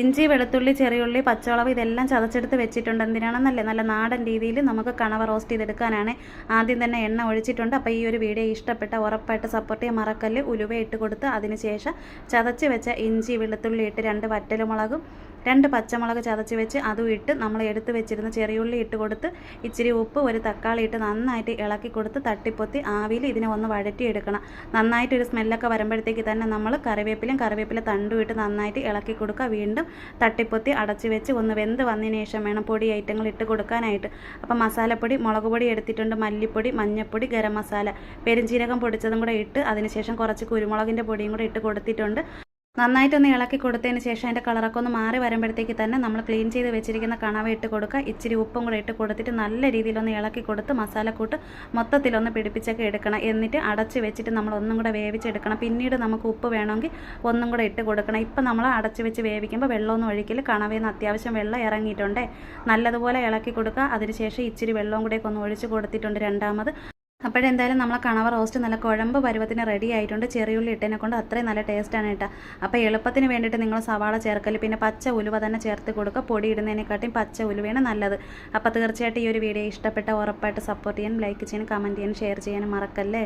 ഇഞ്ചി വെളുത്തുള്ളി ചെറിയുള്ളി പച്ചമുളക് ഇതെല്ലാം ചതച്ചെടുത്ത് വെച്ചിട്ടുണ്ട്. എന്തിനാണെന്നല്ലേ? നല്ല നാടൻ രീതിയിൽ നമുക്ക് കണവ റോസ്റ്റ് ചെയ്തെടുക്കാനാണ് ആദ്യം തന്നെ എണ്ണ ഒഴിച്ചിട്ടുണ്ട്. അപ്പോൾ ഈ ഒരു വീഡിയോ ഇഷ്ടപ്പെട്ട ഉറപ്പായിട്ട് സപ്പോർട്ട് ചെയ്യാൻ മറക്കല്ല്. ഉലുവ ഇട്ട് കൊടുത്ത് അതിനുശേഷം ചതച്ച് വെച്ച ഇഞ്ചി വെളുത്തുള്ളി ഇട്ട് രണ്ട് വറ്റലുമുളകും രണ്ട് പച്ചമുളക് ചതച്ച് വെച്ച് അതും ഇട്ട് നമ്മൾ എടുത്ത് വെച്ചിരുന്ന ചെറിയുള്ളി ഇട്ട് കൊടുത്ത് ഇച്ചിരി ഉപ്പ് ഒരു തക്കാളി ഇട്ട് നന്നായിട്ട് ഇളക്കി കൊടുത്ത് തട്ടിപ്പൊത്തി ആവിയിൽ ഇതിനെ ഒന്ന് വഴറ്റിയെടുക്കണം. നന്നായിട്ടൊരു സ്മെല്ലൊക്കെ വരുമ്പോഴത്തേക്ക് തന്നെ നമ്മൾ കറിവേപ്പിലും കറിവേപ്പില തണ്ടും ഇട്ട് നന്നായിട്ട് ഇളക്കി കൊടുക്കുക. വീണ്ടും തട്ടിപ്പൊത്തി അടച്ച് വെച്ച് ഒന്ന് വെന്ത് വന്നതിന് ശേഷം വേണം പൊടി ഐറ്റങ്ങൾ ഇട്ട് കൊടുക്കാനായിട്ട്. അപ്പം മസാലപ്പൊടി മുളക് പൊടി എടുത്തിട്ടുണ്ട് മല്ലിപ്പൊടി മഞ്ഞൾപ്പൊടി ഗരം മസാല പെരുംജീരകം പൊടിച്ചതും കൂടെ ഇട്ട് അതിനുശേഷം കുറച്ച് കുരുമുളകിന്റെ പൊടിയും കൂടെ ഇട്ട് കൊടുത്തിട്ടുണ്ട്. നന്നായിട്ടൊന്ന് ഇളക്കി കൊടുത്തതിന് ശേഷം അതിന്റെ കളറൊക്കെ ഒന്ന് മാറി വരുമ്പോഴത്തേക്ക് തന്നെ നമ്മൾ ക്ലീൻ ചെയ്ത് വെച്ചിരിക്കുന്ന കണവ ഇട്ട് കൊടുക്കുക. ഇച്ചിരി ഉപ്പും കൂടെ ഇട്ട് കൊടുത്തിട്ട് നല്ല രീതിയിലൊന്ന് ഇളക്കി കൊടുത്ത് മസാലക്കൂട്ട് മൊത്തത്തിലൊന്ന് പിടിപ്പിച്ചൊക്കെ എടുക്കണം. എന്നിട്ട് അടച്ച് വെച്ചിട്ട് നമ്മൾ ഒന്നും കൂടെ വേവിച്ചെടുക്കണം. പിന്നീട് നമുക്ക് ഉപ്പ് വേണമെങ്കിൽ ഒന്നും കൂടെ ഇട്ട് കൊടുക്കണം. ഇപ്പം നമ്മൾ അടച്ച് വെച്ച് വേവിക്കുമ്പോൾ വെള്ളമൊന്നും ഒഴിക്കൽ കണവയിൽ നിന്ന് അത്യാവശ്യം വെള്ളം ഇറങ്ങിയിട്ടുണ്ടേ. നല്ലതുപോലെ ഇളക്കി കൊടുക്കുക. അതിനുശേഷം ഇച്ചിരി വെള്ളവും കൂടെയൊക്കെ ഒന്ന് ഒഴിച്ച് കൊടുത്തിട്ടുണ്ട് രണ്ടാമത്. അപ്പോഴെന്തായാലും നമ്മളെ കണവ റോസ്റ്റ് നല്ല കുഴമ്പ് പരുവത്തിന് റെഡി ആയിട്ടുണ്ട്. ചെറിയുള്ളി ഇട്ടതിനെ കൊണ്ട് അത്രയും നല്ല ടേസ്റ്റാണ് കേട്ടോ. അപ്പോൾ എളുപ്പത്തിന് വേണ്ടിയിട്ട് നിങ്ങൾ സവാള ചേർക്കൽ പിന്നെ പച്ച ഉലുവ തന്നെ ചേർത്ത് കൊടുക്കുക. പൊടി ഇടുന്നതിനെക്കാട്ടിയും പച്ച ഉലുവയാണ് നല്ലത്. അപ്പോൾ തീർച്ചയായിട്ടും ഈ ഒരു വീഡിയോ ഇഷ്ടപ്പെട്ട ഉറപ്പായിട്ട് സപ്പോർട്ട് ചെയ്യാനും ലൈക്ക് ചെയ്യാനും കമന്റ് ചെയ്യാനും ഷെയർ ചെയ്യാനും മറക്കല്ലേ?